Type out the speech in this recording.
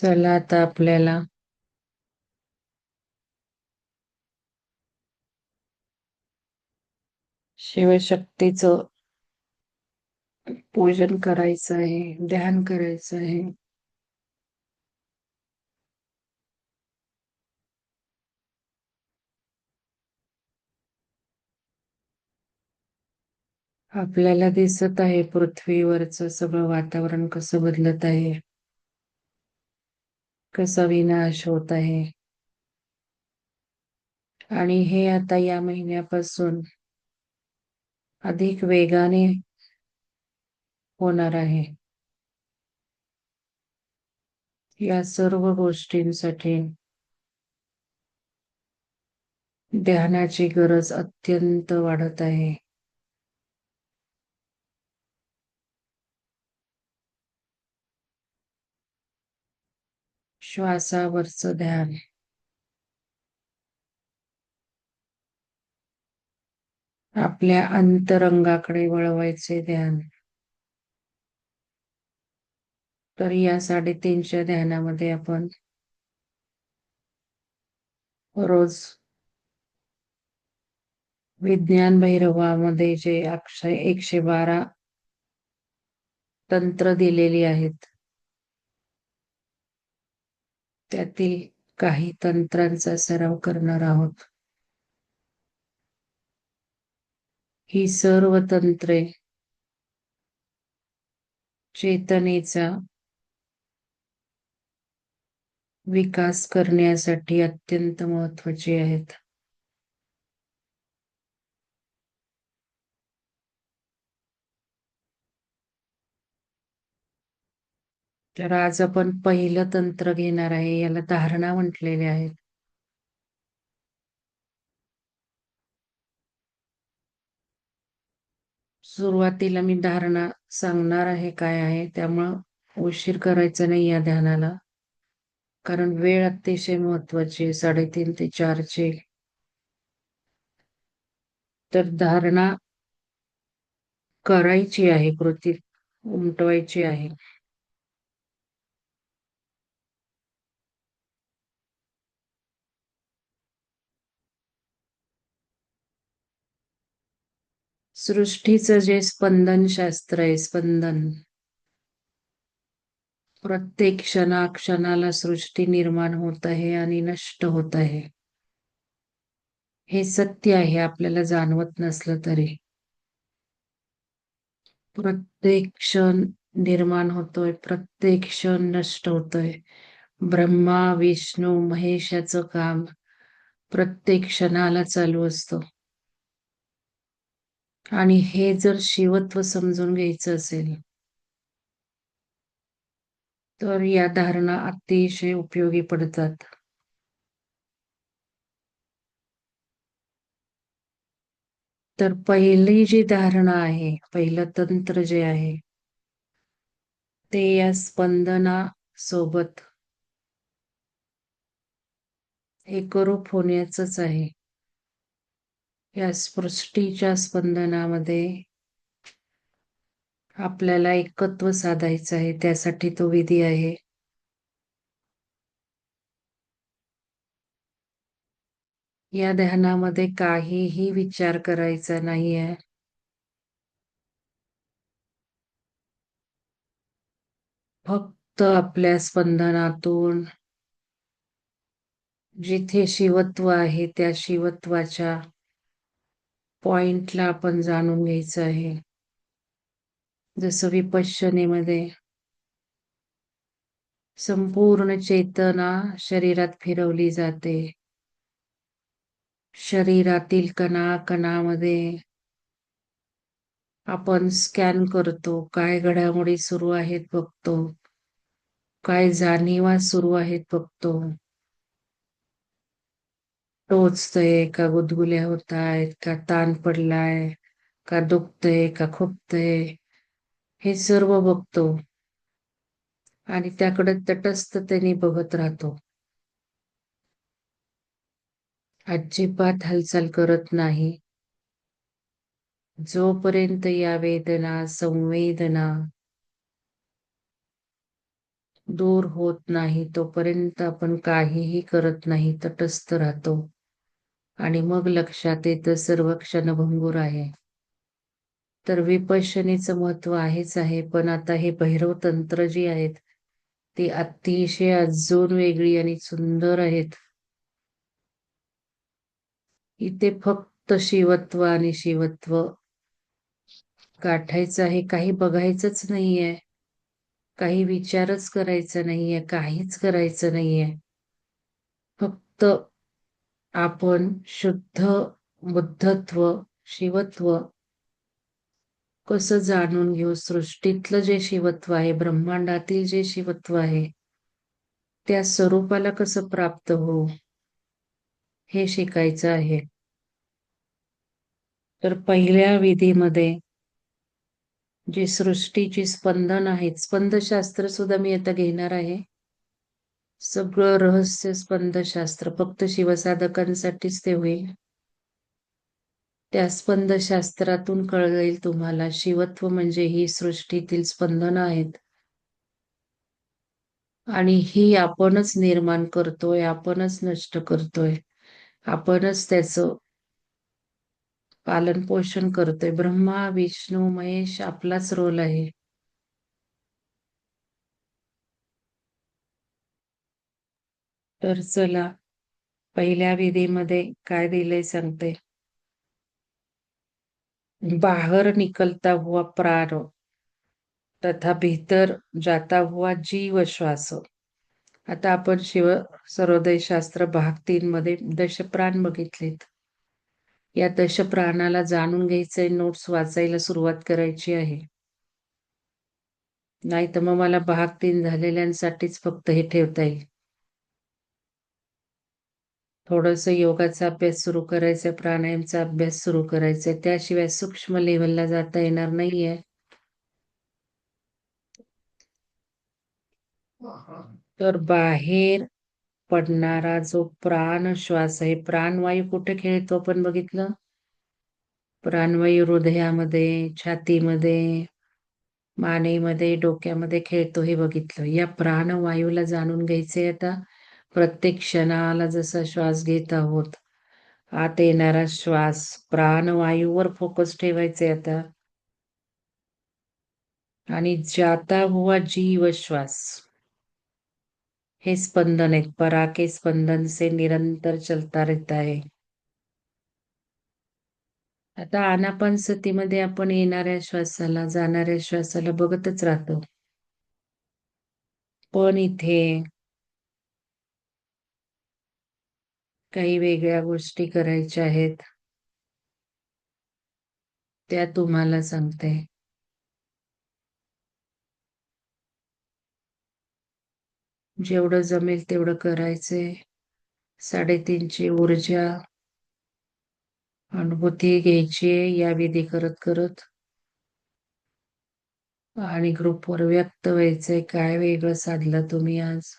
चला आता आपल्याला शिवशक्तीचं पूजन करायचं आहे ध्यान करायचं आहे. आपल्याला दिसत आहे पृथ्वीवरचं सगळं वातावरण कसं बदलत आहे. कसा विनाश होत आहे. आणि हे आता या महिन्यापासून अधिक वेगाने होणार आहे. या सर्व गोष्टींसाठी ध्यानाची गरज अत्यंत वाढत आहे. श्वासावरचं ध्यान. आपल्या अंतरंगाकडे वळवायचे ध्यान. तर या साडेतीनच्या ध्यानामध्ये आपण रोज विज्ञान भैरवामध्ये जे अक्षय एकशे बारा तंत्र दिलेली आहेत त्यातील काही तंत्रांचा सराव करणार आहोत. ही सर्व तंत्रे चेतनेचा विकास करण्यासाठी अत्यंत महत्वाची आहेत. तर आज आपण पहिलं तंत्र घेणार आहे याला धारणा म्हटलेले आहेत सुरुवातीला मी धारणा सांगणार आहे काय आहे त्यामुळं उशीर करायचा नाही या ध्यानाला. कारण वेळ अतिशय महत्वाची आहे साडेतीन ते चारची. तर धारणा करायची आहे कृती उमटवायची आहे. सृष्टीचं जे स्पंदन शास्त्र आहे स्पंदन. प्रत्येक क्षणाक्षणाला सृष्टी निर्माण होत आहे आणि नष्ट होत आहे. हे सत्य आहे आपल्याला जाणवत नसलं तरी. प्रत्येक क्षण निर्माण होतोय प्रत्येक क्षण नष्ट होतोय. ब्रह्मा विष्णू महेशाचं काम प्रत्येक क्षणाला चालू असतं. आणि हे जर शिवत्व समजून घ्यायचं असेल तर या धारणा अतिशय उपयोगी पडतात. तर पहिली जी धारणा आहे पहिलं तंत्र जे आहे ते या स्पंदना सोबत एकरूप होण्याच आहे. या सृष्टीच्या स्पंदनामध्ये आपल्याला एकत्व साधायचं आहे त्यासाठी तो विधी आहे. या ध्यानामध्ये काहीही विचार करायचा नाहीये. फक्त आपल्या स्पंदनातून जिथे शिवत्व आहे त्या शिवत्वाच्या पॉइंटला आपण जाणून घ्यायचं आहे. जसं विपश्यनेमध्ये संपूर्ण चेतना शरीरात फिरवली जाते. शरीरातील कणा कणामध्ये आपण स्कॅन करतो. काय घडामोडी सुरू आहेत बघतो. काय जाणीवा सुरू आहेत बघतो. टोचतंय का गुदगुल्या होत आहेत का ताण पडलाय का दुखतंय का खोपतंय हे सर्व बघतो. आणि त्याकडे तटस्थतेने बघत राहतो. अजिबात हालचाल करत नाही. जोपर्यंत या वेदना संवेदना दूर होत नाही तोपर्यंत आपण काहीही करत नाही तटस्थ राहतो. आणि मग लक्षात येतं सर्व क्षणभंगूर आहे. तर विपशनीचं महत्त्व आहेच आहे पण आता हे भैरव तंत्र जी आहेत ती अतिशय अजून वेगळी आणि सुंदर आहेत. इथे फक्त शिवत्व आणि शिवत्व गाठायचं आहे काही बघायचंच नाहीये काही विचारच करायचा नाहीये काहीच करायचं नाहीये. फक्त आपण शुद्ध बुद्धत्व शिवत्व कसं जाणून घेऊ? सृष्टीतलं जे शिवत्व आहे ब्रह्मांडातील जे शिवत्व आहे त्या स्वरूपाला कसं प्राप्त होऊ? हे शिकायचं आहे. तर पहिल्या विधीमध्ये जी सृष्टीची स्पंदन आहेत स्पंदशास्त्र सुद्धा मी आता घेणार आहे. सगळं रहस्य स्पंदशास्त्र. फक्त शिवसाधकांसाठीच ते होईल. त्या स्पंदशास्त्रातून कळेल तुम्हाला शिवत्व म्हणजे ही सृष्टीतील स्पंदन आहेत. आणि ही आपणच निर्माण करतोय आपणच नष्ट करतोय. आपणच त्याचं पालन पोषण करतोय. ब्रह्मा विष्णू महेश आपलाच रोल आहे. तर चला पहिल्या विधीमध्ये काय दिलंय सांगते. बाहर निकलता हुआ प्राण तथा भीतर जाता हुआ जीव श्वास. आता आपण शिव सर्वोदय शास्त्र भाग तीन मध्ये दशप्राण बघितलेत. या दशप्राणाला जाणून घ्यायचंय नोट्स वाचायला सुरुवात करायची आहे. नाही तर मग मला भाग तीन झालेल्यांसाठीच फक्त हे ठेवता येईल. थोडस योगाचा अभ्यास सुरू करायचा प्राणायामचा अभ्यास सुरू करायचा त्याशिवाय सूक्ष्म लेवलला जाता येणार नाहीये. तर बाहेर पडणारा जो प्राण श्वास आहे प्राणवायू कुठे खेळतो आपण बघितलं? प्राणवायू हृदयामध्ये छातीमध्ये मानेमध्ये डोक्यामध्ये खेळतो हे बघितलं. या प्राणवायूला जाणून घ्यायचे आता. प्रत्येक क्षणाला जसा श्वास घेत आहोत आत येणारा श्वास प्राणवायूवर फोकस ठेवायचे आता. आणि जाता हुआ जीव श्वास. हे स्पंदन एक पराके स्पंदन से निरंतर चलता रहता है. आता आनापान सतीमध्ये आपण येणाऱ्या श्वासाला जाणाऱ्या श्वासाला बघतच राहतो. पण इथे काही वेगळ्या गोष्टी करायच्या आहेत त्या तुम्हाला सांगते. जेवढं जमेल तेवढं करायचंय साडेतीनची ऊर्जा अनुभूती घ्यायची या विधी करत करत. आणि ग्रुपवर व्यक्त व्हायचंय काय वेगळं साधलं तुम्ही आज?